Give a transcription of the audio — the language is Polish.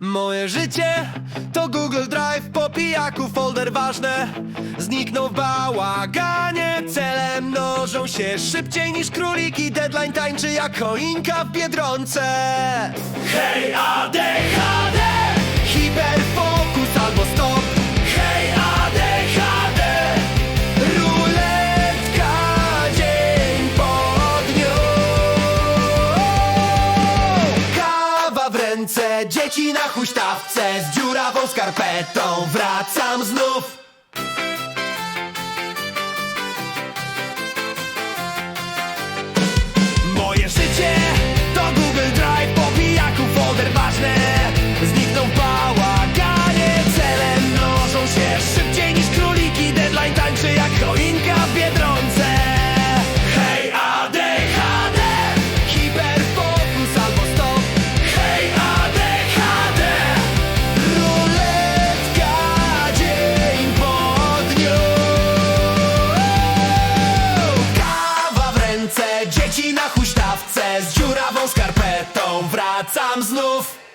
Moje życie to Google Drive, po pijaku folder ważne. Zniknął w bałaganie, cele mnożą się szybciej niż króliki. Deadline tańczy jak choinka w Biedronce. Hej ADHD, ręce, dzieci na huśtawce Z dziurawą skarpetą. Wracam znów ręce Dzieci na huśtawce z dziurawą skarpetą Wracam znów.